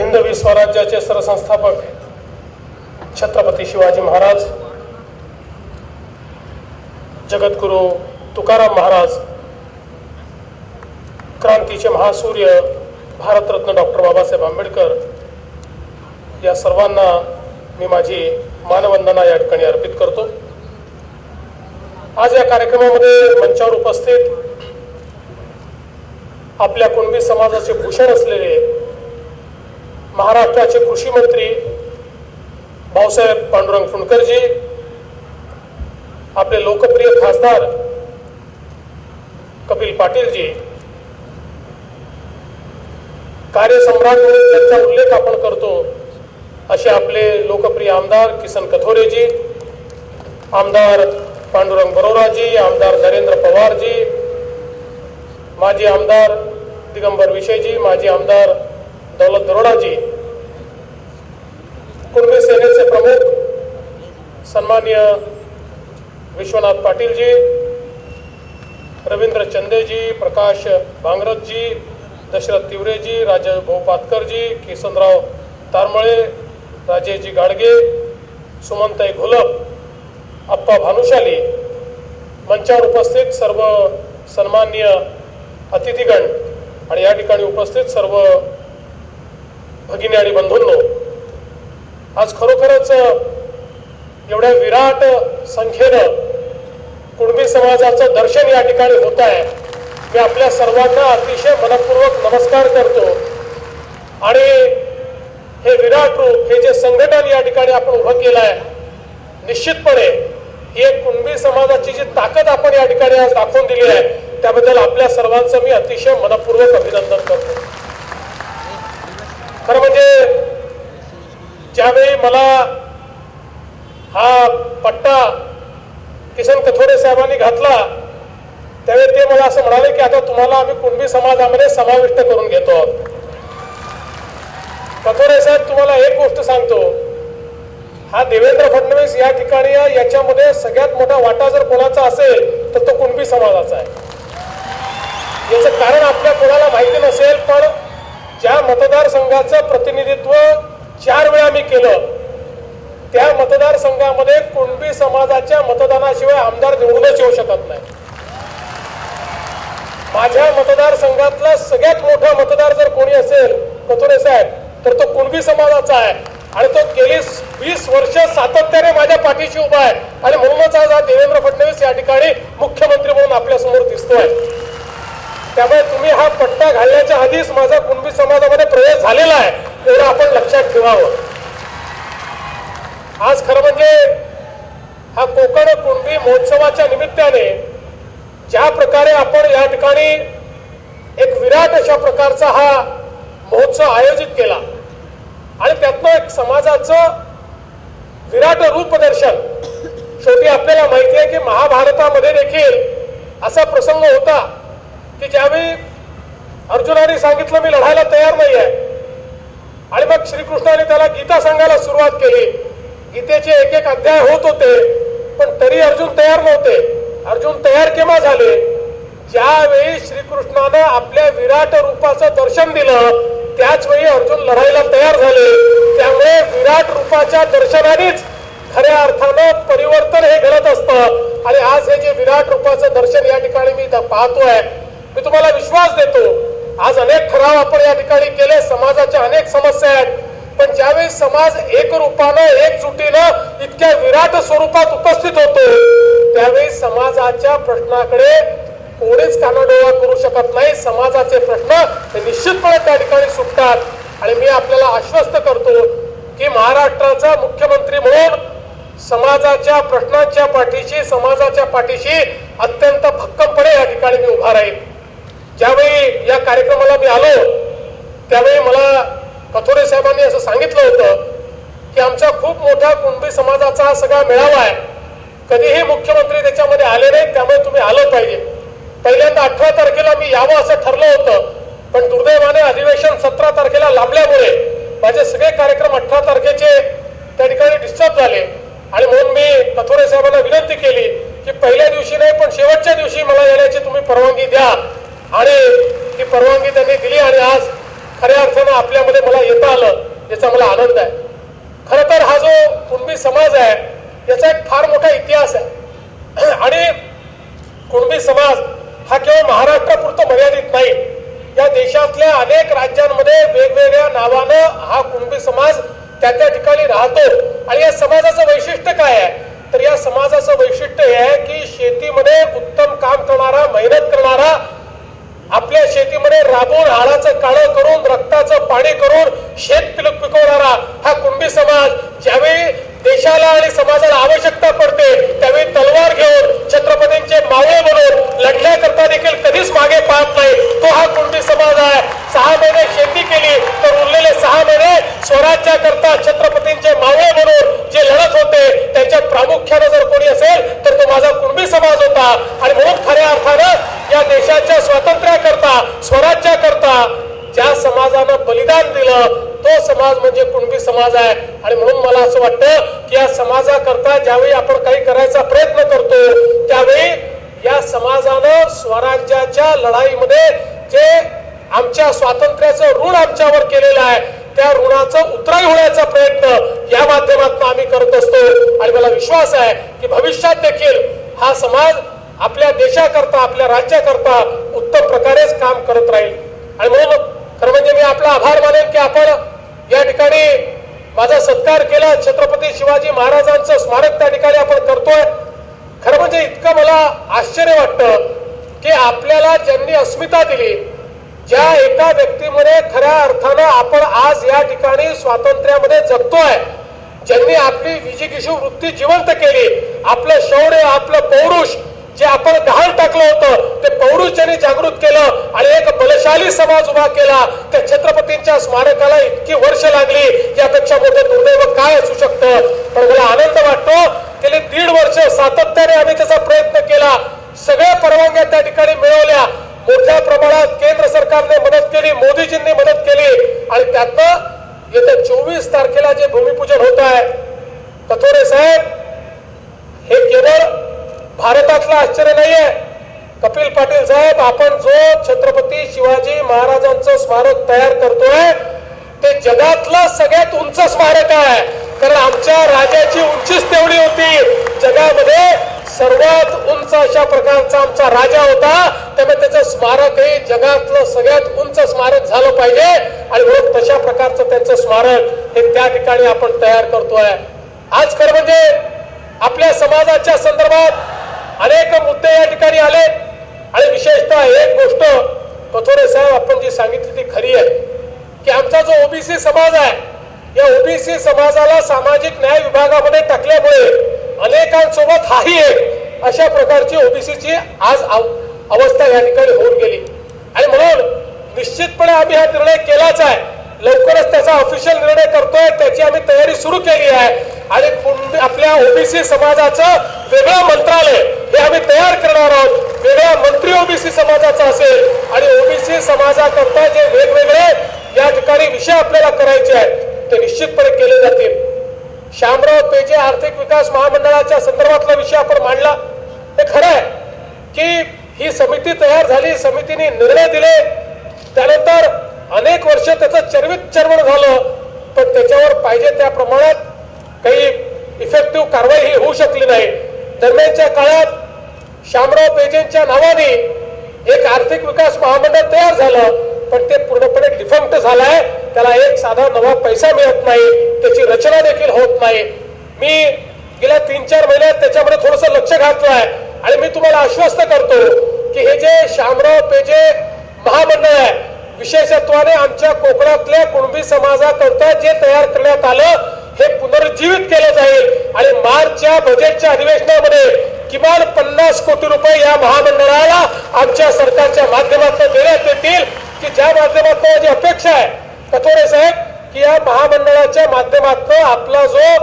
हिंदवी स्वराज्याचे सरसंस्थापक छत्रपती शिवाजी महाराज जगद्गुरू तुकाराम महाराज क्रांतीचे महासूर्य भारतरत्न डॉक्टर बाबासाहेब आंबेडकर या सर्वांना मी माझी मानवंदना या ठिकाणी अर्पित करतो. आज या कार्यक्रमामध्ये मंचावर उपस्थित आपल्या कुणबी समाजाचे भूषण असलेले महाराष्ट्राचे कृषी मंत्री भाऊसाहेब पांडुरंग फुंडकरजी आपले लोकप्रिय खासदार कपिल पाटीलजी कार्यसम्राट म्हणून ज्यांचा उल्लेख आपण करतो असे आपले लोकप्रिय आमदार किसन कथोरेजी आमदार पांडुरंग बरोराजी आमदार नरेंद्र पवारजी माजी आमदार दिगंबर विषयजी माजी आमदार दौलत दरोडाजी कुणबी सेनेचे प्रमुख सन्मान्य विश्वनाथ पाटीलजी रवींद्र चंदेजी प्रकाश भांगरथजी दशरथ तिवरेजी राजा भाऊ पातकरजी किसनराव तारमळे राजेजी गाडगे सुमंताई घोलप अप्पा भानुशाली मंचावर उपस्थित सर्व सन्मान्य अतिथीगण आणि या ठिकाणी उपस्थित सर्व भगिनी आणि बंधूंनो आज खरोखरच एवढ्या विराट संख्येनं कुणबी समाजाचं दर्शन या ठिकाणी होत आहे मी आपल्या सर्वांना अतिशय मनपूर्वक नमस्कार करतो. आणि हे विराट रूप हे जे संघटन या ठिकाणी आपण उभं केलं आहे निश्चितपणे ही एक कुणबी समाजाची जी ताकद आपण या ठिकाणी आज दाखवून दिली आहे त्याबद्दल आपल्या सर्वांचं मी अतिशय मनपूर्वक अभिनंदन करतो. खरं म्हणजे ज्यावेळी मला हा पट्टा किसन कथोरे साहेबांनी घातला त्यावेळी ते मला असं म्हणाले की आता तुम्हाला आम्ही कुणबी समाजामध्ये समाविष्ट करून घेतो आहोत. कथोरे साहेब तुम्हाला एक गोष्ट सांगतो. हा देवेंद्र फडणवीस या ठिकाणी याच्यामध्ये सगळ्यात मोठा वाटा जर कोणाचा असेल तर तो कुणबी समाजाचा आहे. याचं कारण आपल्या कोणाला माहिती नसेल पण ज्या मतदारसंघाचं प्रतिनिधित्व चार वेळा मी केलं त्या मतदारसंघामध्ये कुणबी समाजाच्या मतदानाशिवाय आमदार निवडूनच येऊ शकत नाही. माझ्या मतदारसंघातला सगळ्यात मोठा मतदार जर कोणी असेल कथोरे साहेब तर तो कुणबी समाजाचा आहे. आणि तो गेली वीस वर्ष सातत्याने माझ्या पाठीशी उभा आहे. आणि म्हणूनच आज हा देवेंद्र फडणवीस या ठिकाणी मुख्यमंत्री म्हणून आपल्यासमोर दिसतोय. त्यामुळे तुम्ही हा पट्टा घालण्याच्या आधीच माझा कुणबी समाजामध्ये प्रवेश झालेला आहे तेवढं आपण लक्षात ठेवावं. आज खरं म्हणजे हा कोकण कुणबी महोत्सवाच्या निमित्ताने ज्या प्रकारे आपण या ठिकाणी एक विराट अशा प्रकारचा हा महोत्सव आयोजित केला आणि त्यातनं एक समाजाचं विराट रूपदर्शन शेवटी आपल्याला माहिती आहे की महाभारतामध्ये देखील असा प्रसंग होता. की ज्यावेळी अर्जुनाने सांगितलं मी लढायला तयार नाही आहे आणि मग श्रीकृष्णाने त्याला गीता सांगायला सुरुवात केली. गीतेचे एक एक अध्याय होत होते पण तरी अर्जुन तयार नव्हते. अर्जुन तयार केव्हा झाले? ज्यावेळी श्रीकृष्णानं आपल्या विराट रूपाचं दर्शन दिलं त्याच वेळी अर्जुन लढायला तयार झाले. त्यामुळे विराट रूपाच्या दर्शनानेच खऱ्या अर्थानं परिवर्तन हे घडत असतं. आणि आज हे जे विराट रूपाचं दर्शन या ठिकाणी मी पाहतोय मी तुम्हाला विश्वास देतो आज अनेक ठराव आपण या ठिकाणी केले समाजाच्या अनेक समस्या आहेत. पण ज्यावेळी समाज एक रूपानं एकजुटीनं इतक्या विराट स्वरूपात उपस्थित होतो त्यावेळी समाजाच्या प्रश्नाकडे कोणीच कानाडोळा करू शकत नाही. समाजाचे प्रश्न हे निश्चितपणे त्या ठिकाणी सुटतात. आणि मी आपल्याला आश्वस्त करतो की महाराष्ट्राचा मुख्यमंत्री म्हणून समाजाच्या प्रश्नांच्या पाठीशी समाजाच्या पाठीशी अत्यंत भक्कमपणे या ठिकाणी मी उभा राहील ज्यावेळी या कार्यक्रमाला मी आलो त्यावेळी मला कथोरे साहेबांनी असं सांगितलं होतं की आमचा खूप मोठा कुणबी समाजाचा हा सगळा मेळावा आहे. कधीही मुख्यमंत्री त्याच्यामध्ये आले नाहीत त्यामुळे तुम्ही आलं पाहिजे. पहिल्यांदा अठरा तारखेला मी यावं असं ठरलं होतं पण दुर्दैवाने अधिवेशन सतरा तारखेला लांबल्यामुळे माझे सगळे कार्यक्रम अठरा तारखेचे त्या ठिकाणी डिस्टर्ब झाले. आणि म्हणून मी कथोरे साहेबांना विनंती केली की पहिल्या दिवशी नाही पण शेवटच्या दिवशी मला येण्याची तुम्ही परवानगी द्या. आणि ती परवानगी त्यांनी दिली आणि आज खऱ्या अर्थानं आपल्यामध्ये मला येता आलं याचा मला आनंद आहे. खरं तर हा जो कुणबी समाज आहे याचा एक फार मोठा इतिहास आहे. आणि कुणबी समाज हा केवळ महाराष्ट्रापुरतं मर्यादित नाही या देशातल्या अनेक राज्यांमध्ये वेगवेगळ्या नावानं हा कुणबी समाज त्या त्या ठिकाणी राहतो. आणि या समाजाचं वैशिष्ट्य काय आहे? तर या समाजाचं वैशिष्ट्य हे आहे की शेतीमध्ये उत्तम काम करणारा मेहनत करणारा आपल्या शेतीमध्ये राबून हाडाचं काळं करून रक्ताचं पाणी करून शेत पिकवणारा हा कुंभी समाज ज्यावेळी देशाला आणि समाजाला आवश्यकता पडते त्यावेळी तलवार घेऊन छत्रपतींचे मावळे बनून लढण्याकरता देखील कधीच मागे पाहत नाही. तो हा कुंभी समाज आहे. सहा महिने शेती केली तर उरलेले सहा महिने स्वराज्याकरता छत्रपतींचे मावळे म्हणून जे लढत होते त्यांच्या प्रामुख्यानं जर कोणी असेल तर तो माझा कुणबी समाज होता आणि म्हणून खऱ्या अर्थानं या देशाच्या स्वातंत्र्याकरता स्वराज्याकरता ज्या समाजानं बलिदान दिलं तो समाज म्हणजे कुणबी समाज आहे. आणि म्हणून मला असं वाटतं की या समाजाकरता ज्यावेळी आपण काही करायचा प्रयत्न करतो त्यावेळी या समाजानं स्वराज्याच्या लढाईमध्ये जे आमच्या स्वातंत्र्याचं ऋण आमच्यावर केलेलं आहे त्या ऋणाचं उतराई होण्याचा प्रयत्न या माध्यमातून आम्ही करत असतो. आणि मला विश्वास आहे की भविष्यात देखील हा समाज आपल्या देशाकरता आपल्या राज्याकरता उत्तम प्रकारेच काम करत राहील. आणि म्हणून खरं म्हणजे मी आपला आभार मानेन की आपण या ठिकाणी माझा सत्कार केला. छत्रपती शिवाजी महाराजांचं स्मारक त्या ठिकाणी आपण करतोय. खरं म्हणजे इतकं मला आश्चर्य वाटतं की आपल्याला ज्यांनी अस्मिता दिली ज्या एका व्यक्तीमध्ये खऱ्या अर्थानं आपण आज या ठिकाणी स्वातंत्र्यामध्ये जगतोय ज्यांनी आपली विजिगिषू वृत्ती जिवंत केली आपलं शौर्य आपलं पौरुष जे आपण गहाण टाकलं होतं ते जागृत केलं आणि एक बलशाली समाज उभा केला त्या छत्रपतींच्या स्मारकाला इतकी वर्ष लागली यापेक्षा मोठं दुर्दैव काय असू शकतं? पण मला आनंद वाटतो गेली दीड वर्ष सातत्याने आम्ही त्याचा प्रयत्न केला. सगळ्या परवानग्या त्या ठिकाणी मिळवल्या. मोठ्या प्रमाणात केंद्र सरकारने मदत केली मोदीजींनी मदत केली. आणि त्यातनं येत्या चोवीस तारखेला जे भूमिपूजन होत आहे कथोरे साहेब हे केवळ भारतातलं आश्चर्य नाहीये. कपिल पाटील साहेब आपण जो छत्रपती शिवाजी महाराजांचं स्मारक तयार करतोय ते जगातलं सगळ्यात उंच स्मारक आहे. कारण आमच्या राजाची उंचीच तेवढी होती. जगामध्ये सर्वात उंच अशा प्रकारचा आमचा राजा होता. त्यामुळे त्याचं स्मारक हे जगातलं सगळ्यात उंच स्मारक झालं पाहिजे. आणि म्हणून तशा प्रकारचं त्यांचं स्मारक हे त्या ठिकाणी आपण तयार करतोय. आज खरं म्हणजे आपल्या समाजाच्या संदर्भात अनेक मुद्दे या ठिकाणी आले आणि विशेषतः एक गोष्ट कथोरे साहेब आपण जी सांगितली ती खरी आहे की आमचा जो ओबीसी समाज आहे या ओबीसी समाजाला सामाजिक न्याय विभागामध्ये टाकल्यामुळे अनेकांसोबत हाही एक अशा प्रकारची ओबीसीची आज अव- अवस्था या ठिकाणी होऊन गेली. आणि म्हणून निश्चितपणे आम्ही हा निर्णय केलाच आहे. लवकरच त्याचा ऑफिशियल निर्णय करतोय त्याची आम्ही तयारी सुरू केली आहे. आणि आपल्या ओबीसी समाजाचं वेगळं मंत्रालय हे आम्ही तयार करणार आहोत. वेगळा मंत्री ओबीसी समाजाचा असेल आणि ओबीसी समाजाकरता जे वेगवेगळे या ठिकाणी विषय आपल्याला करायचे आहेत ते निश्चितपणे केले जातील. श्यामराव पेजे आर्थिक विकास महामंडळाच्या संदर्भातला विषय आपण मांडला. हे खरं आहे की ही समिती तयार झाली समितीने निर्णय दिले. त्यानंतर अनेक वर्ष त्याचं चर्वित चर्वण झालं पण त्याच्यावर पाहिजे त्या प्रमाणात काही इफेक्टिव्ह कारवाई ही होऊ शकली नाही. दरम्यानच्या काळात श्यामराव पेजेंच्या नावाने एक आर्थिक विकास महामंडळ तयार झालं पण ते पूर्णपणे डिफंक्ट झालाय. त्याला एक साधा नवा पैसा मिळत नाही त्याची रचना देखील होत नाही. मी गेल्या तीन चार महिन्यात त्याच्यामध्ये थोडस लक्ष घातलंय. आणि मी तुम्हाला आश्वस्त करतो की हे जे श्यामराव पेजे महामंडळ आहे विशेषत्वाने आमच्या कोकणातल्या कुणबी समाजाकरता जे तयार करण्यात आलं हे पुनरुज्जीवित केलं जाईल. आणि मार्चच्या बजेटच्या अधिवेशनामध्ये किमान पन्नास कोटी रुपये या महामंडळाला आमच्या सरकारच्या माध्यमातून देण्यात येतील. की ज्या माध्यमातून माझी अपेक्षा आहे. कथोरे साहेब की या महामंडळाच्या माध्यमातून आपला जो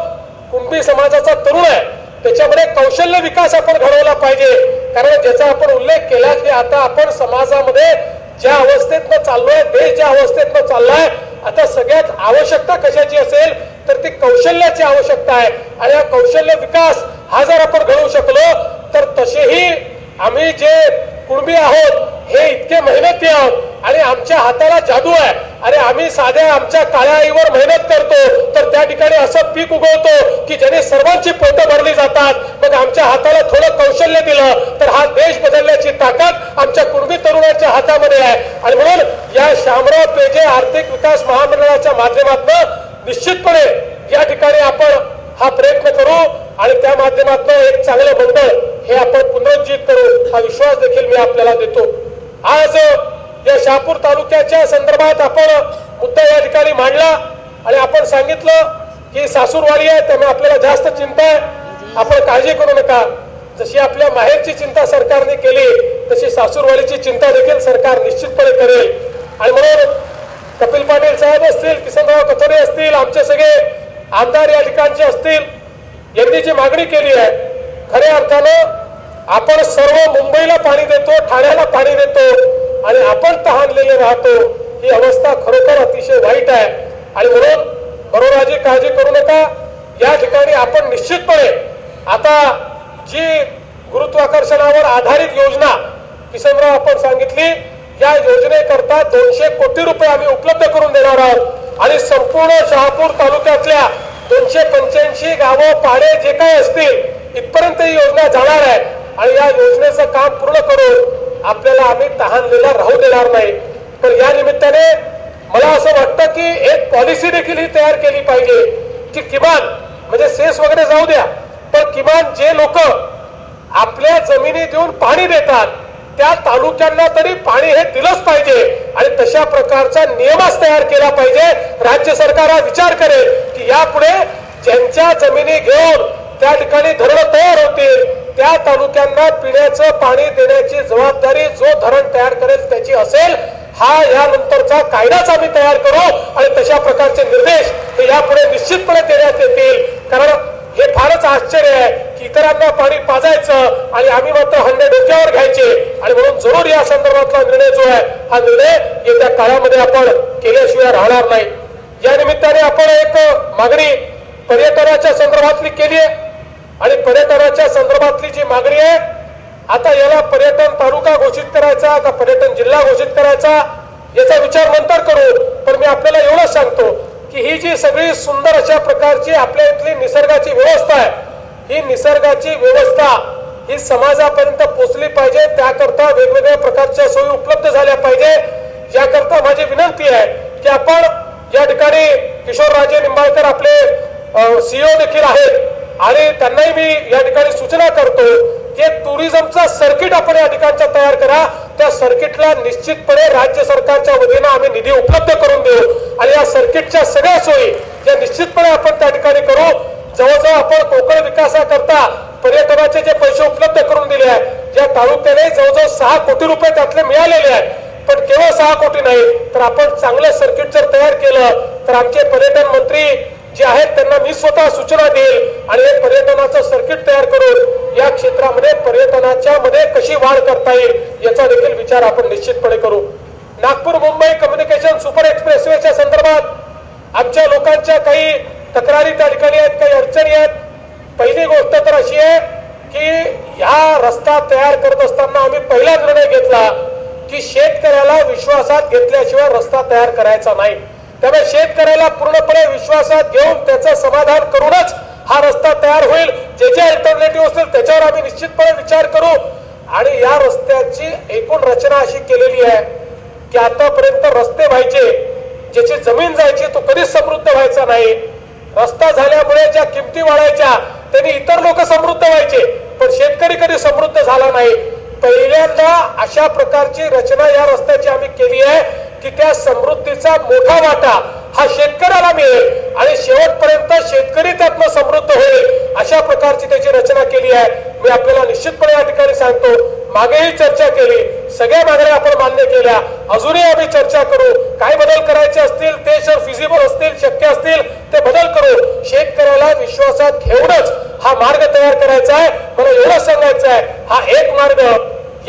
कुंभी समाजाचा तरुण आहे त्याच्यामध्ये कौशल्य विकास आपण घडवला पाहिजे. कारण ज्याचा आपण उल्लेख केला की आता आपण समाजामध्ये ज्या अवस्थेतनं चाललोय देश ज्या अवस्थेतनं चाललाय आता सगळ्यात आवश्यकता कशाची असेल तर ती कौशल्याची आवश्यकता आहे. आणि हा कौशल्य विकास हा जर आपण घडवू शकलो तर तसेही आम्ही जे कुणबी आहोत हे इतके मेहनती आहोत. आणि आमच्या हाताला जादू आहे. अरे आम्ही साध्या आमच्या काळ्या आईवर मेहनत करतो तर त्या ठिकाणी असं पीक उगवतो की ज्याने सर्वांची पोटं भरली जातात. मग आमच्या हाताला थोडं कौशल्य दिलं तर हा देश बदलण्याची ताकद आमच्या कुणबी तरुणांच्या हातामध्ये आहे. आणि म्हणून या शामराव पेजे आर्थिक विकास महामंडळाच्या माध्यमातून निश्चितपणे या ठिकाणी आपण हा प्रयत्न करू. आणि त्या माध्यमातून एक चांगलं मंडळ हे आपण पुनरुज्जीत करू हा विश्वास देखील मी आपल्याला देतो. आज या शहापूर तालुक्याच्या संदर्भात आपण मुद्दा या ठिकाणी मांडला आणि आपण सांगितलं की सासूरवाडी आहे त्यामुळे आपल्याला जास्त चिंता आहे. आपण काळजी करू नका. जशी आपल्या माहेरची चिंता सरकारने केली तशी सासूरवाडीची चिंता देखील सरकार निश्चितपणे करेल. आणि म्हणून कपिल पाटील साहेब असतील किसनराव कथोरे असतील आमचे सगळे आमदार या ठिकाणचे असतील यांनी जी मागणी केली आहे खऱ्या अर्थानं आपण सर्व मुंबईला पाणी देतो ठाण्याला पाणी देतो आणि आपण तहानलेले राहतो ही अवस्था खरोखर अतिशय वाईट आहे. आणि म्हणून बरोबराची काळजी करू नका. या ठिकाणी आपण निश्चितपणे आता जी गुरुत्वाकर्षणावर आधारित योजना किसनराव आपण सांगितली या योजनेकरता दोनशे कोटी रुपये आम्ही उपलब्ध करून देणार आहोत. आणि संपूर्ण शहापूर तालुक्यातल्या दोनशे पंच्याऐंशी गावं पाडे जे काय असतील इथपर्यंत ही योजना जाणार आहे. आणि या योजनेचं काम पूर्ण करून आपल्याला आम्ही तहानलेला राहू देणार नाही. तर या निमित्ताने मला असं वाटतं की एक पॉलिसी देखील ही तयार केली पाहिजे की किमान म्हणजे सेस वगैरे जाऊ द्या पण किमान जे लोक आपल्या जमिनी देऊन पाणी देतात त्या तालुक्यांना तरी पाणी हे दिलंच पाहिजे. आणि तशा प्रकारचा नियमच तयार केला पाहिजे. राज्य सरकार हा विचार करेल. की यापुढे ज्यांच्या जमिनी घेऊन त्या ठिकाणी धरणं तयार होतील त्या तालुक्यांना पिण्याचं पाणी देण्याची जबाबदारी जो धरण तयार करेल त्याची असेल हा यानंतरचा कायदाच आम्ही तयार करू आणि तशा प्रकारचे निर्देश हे यापुढे निश्चितपणे देण्यात येतील. कारण हे फारच आश्चर्य आहे की इतरांना पाणी पाजायचं आणि आम्ही मात्र हंडे डोक्यावर घ्यायचे. आणि म्हणून जरूर या संदर्भातला निर्णय जो आहे हा निर्णय येत्या काळामध्ये आपण केल्याशिवाय राहणार नाही. या निमित्ताने आपण एक मागणी पर्यटनाच्या संदर्भातली केली आहे. आणि पर्यटनाच्या संदर्भातली जी मागणी आहे आता याला पर्यटन तालुका घोषित करायचा का पर्यटन जिल्हा घोषित करायचा याचा विचार नंतर करू. पण मी आपल्याला एवढंच सांगतो की ही जी सगळी सुंदर अशा प्रकारची आपल्या इथली निसर्गाची व्यवस्था आहे ही निसर्गाची व्यवस्था ही समाजापर्यंत पोचली पाहिजे. त्याकरता वेगवेगळ्या प्रकारच्या सोयी उपलब्ध झाल्या पाहिजे. याकरता माझी विनंती आहे की आपण किशोरराजे निंबाळकर आपले सीईओ देखील आहेत. आणि त्यांनाही मी या ठिकाणी सूचना करतो की टुरिझमचं टुरिझमचा सर्किट आपण या ठिकाणचं तयार करा. त्या सर्किटला निश्चितपणे राज्य सरकारच्या वतीनं आम्ही निधी उपलब्ध करून देऊ. आणि या सर्किटच्या सगळ्या सोयी या निश्चितपणे आपण त्या ठिकाणी करू. जवळजवळ आपण कोकण विकासाकरता पर्यटनाचे जे पैसे उपलब्ध करून दिले आहेत या तालुक्याने जवळजवळ सहा कोटी रुपये त्यातले मिळालेले आहेत. पण केवळ सहा कोटी नाही तर आपण चांगलं सर्किट जर तयार केलं तर आमचे पर्यटन मंत्री जे आहेत त्यांना मी स्वतः सूचना देईल आणि हे पर्यटनाचं सर्किट तयार करून या क्षेत्रामध्ये पर्यटनाच्या मध्ये कशी वाढ करता येईल याचा देखील विचार आपण निश्चितपणे करू. नागपूर मुंबई कम्युनिकेशन सुपर एक्सप्रेसवेच्या संदर्भात आमच्या लोकांच्या काही तक्रारी त्या ठिकाणी आहेत काही अडचणी आहेत. पहिली गोष्ट तर अशी आहे की हा रस्ता तयार करत असताना आम्ही पहिला निर्णय घेतला की शेतकऱ्याला विश्वासात घेतल्याशिवाय रस्ता तयार करायचा नाही. त्यामुळे शेतकऱ्याला पूर्णपणे विश्वासात घेऊन त्याचं समाधान करूनच हा रस्ता तयार होईल. जे जे अल्टरनेटिव्ह असतील त्याच्यावर आम्ही निश्चितपणे विचार करू. आणि या रस्त्याची एकूण रचना अशी केलेली आहे की आतापर्यंत रस्ते व्हायचे ज्याची जमीन जायची तो कधीच समृद्ध व्हायचा नाही. रस्ता झाल्यामुळे ज्या किमती वाढायच्या त्यांनी इतर लोक समृद्ध व्हायचे पण शेतकरी कधी समृद्ध झाला नाही. पहिल्यांदा अशा प्रकारची रचना या रस्त्याची आम्ही केली आहे. की त्या समृद्धीचा मोठा वाटा हा शेतकऱ्याला मिळेल आणि शेवटपर्यंत शेतकरी त्यातनं समृद्ध होईल अशा प्रकारची त्याची रचना केली आहे. मी आपल्याला निश्चितपणे या ठिकाणी सांगतो मागेही चर्चा केली सगळ्या मागण्या आपण मान्य केल्या. अजूनही आम्ही चर्चा करू काय बदल करायचे असतील ते जर फिजिबल असतील शक्य असतील ते बदल करू. शेतकऱ्याला विश्वासात घेऊनच हा मार्ग तयार करायचा आहे. मला एवढंच सांगायचं आहे हा एक मार्ग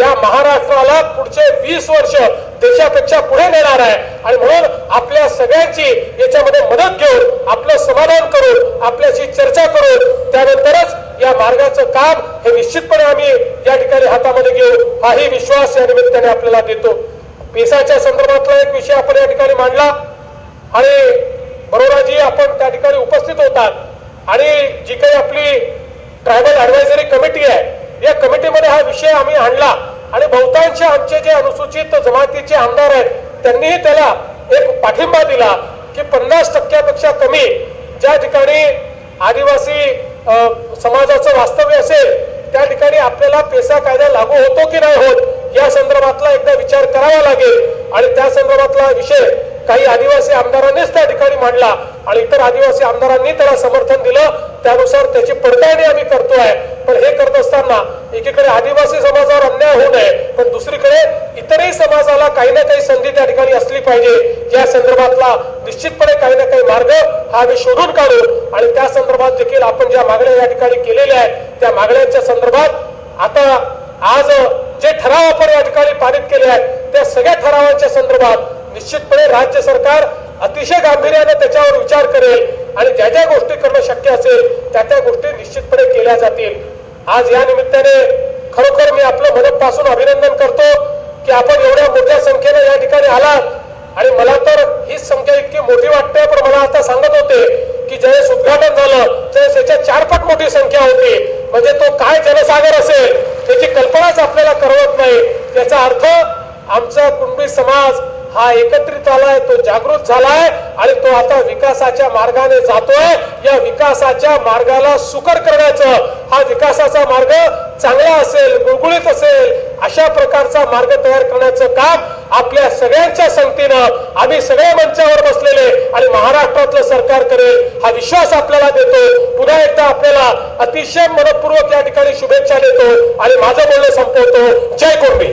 या महाराष्ट्राला पुढचे वीस वर्ष देशापेक्षा पुढे नेणार आहे. आणि म्हणून आपल्या सगळ्यांची याच्यामध्ये मदत घेऊन आपलं समाधान करून आपल्याशी चर्चा करून त्यानंतरच या मार्गाचं काम हे निश्चितपणे आम्ही या ठिकाणी हातामध्ये घेऊ. हाही विश्वास या निमित्ताने आपल्याला देतो. पेसाच्या संदर्भातला एक विषय आपण या ठिकाणी मांडला. आणि बरोबराजी आपण त्या ठिकाणी उपस्थित होतात. आणि जी काही आपली ट्रायबल ऍडवायझरी कमिटी आहे या कमिटीमध्ये हा विषय आम्ही आणला. आणि बहुतांश आमचे जे अनुसूचित जमातीचे आमदार आहेत त्यांनीही त्याला एक पाठिंबा दिला की पन्नास टक्क्यापेक्षा कमी ज्या ठिकाणी आदिवासी समाजाचं वास्तव्य असेल त्या ठिकाणी आपल्याला पेसा कायदा लागू होतो की नाही होत या संदर्भातला एकदा विचार करावा लागेल. आणि त्या संदर्भातला विषय काही आदिवासी आमदारांनीच त्या ठिकाणी मांडला आणि इतर आदिवासी आमदारांनी त्याला समर्थन दिलं. त्यानुसार त्याची पडताळणी आम्ही करतोय. पण हे करत असताना एकीकडे आदिवासी समाजावर अन्याय होऊ नये पण दुसरीकडे इतरही समाजाला काही ना काही संधी त्या ठिकाणी असली पाहिजे. या संदर्भातला निश्चितपणे काही ना काही मार्ग हा आम्ही शोधून काढू आणि त्या संदर्भात देखील आपण ज्या मागण्या या ठिकाणी केलेल्या आहेत त्या मागण्यांच्या संदर्भात आता आज जे ठराव आपण या ठिकाणी पारित केले आहेत त्या सगळ्या ठरावांच्या संदर्भात निश्चितपणे राज्य सरकार अतिशय गांभीर्याने त्याच्यावर विचार करेल आणि ज्या ज्या गोष्टी करणं शक्य असेल त्या त्या गोष्टी निश्चितपणे केल्या जातील. आज या निमित्ताने खरोखर मी आपलं मनपासून अभिनंदन करतो की आपण एवढ्या मोठ्या संख्येने या ठिकाणी आलात. आणि मला तर हीच संख्या इतकी मोठी वाटते पण मला आता सांगत होते की ज्यावेळेस उद्घाटन झालं त्यावेळेस याच्या चारपट मोठी संख्या होती. म्हणजे तो काय जनसागर असेल त्याची कल्पनाच आपल्याला करवत नाही. त्याचा अर्थ आमचा कुणबी समाज हा एकत्रित आलाय तो जागृत झालाय आणि तो आता विकासाच्या मार्गाने जातोय. या विकासाच्या मार्गाला सुकर करण्याचं हा विकासाचा मार्ग चांगला असेल गुळगुळीत असेल अशा प्रकारचा मार्ग तयार करण्याचं काम आपल्या सगळ्यांच्या संगतीनं आम्ही सगळ्या मंचावर बसलेले आणि महाराष्ट्रातलं सरकार करेल हा विश्वास आपल्याला देतो. पुन्हा एकदा आपल्याला अतिशय मनपूर्वक या ठिकाणी शुभेच्छा देतो आणि माझं बोलणं संपवतो. जय कोंबी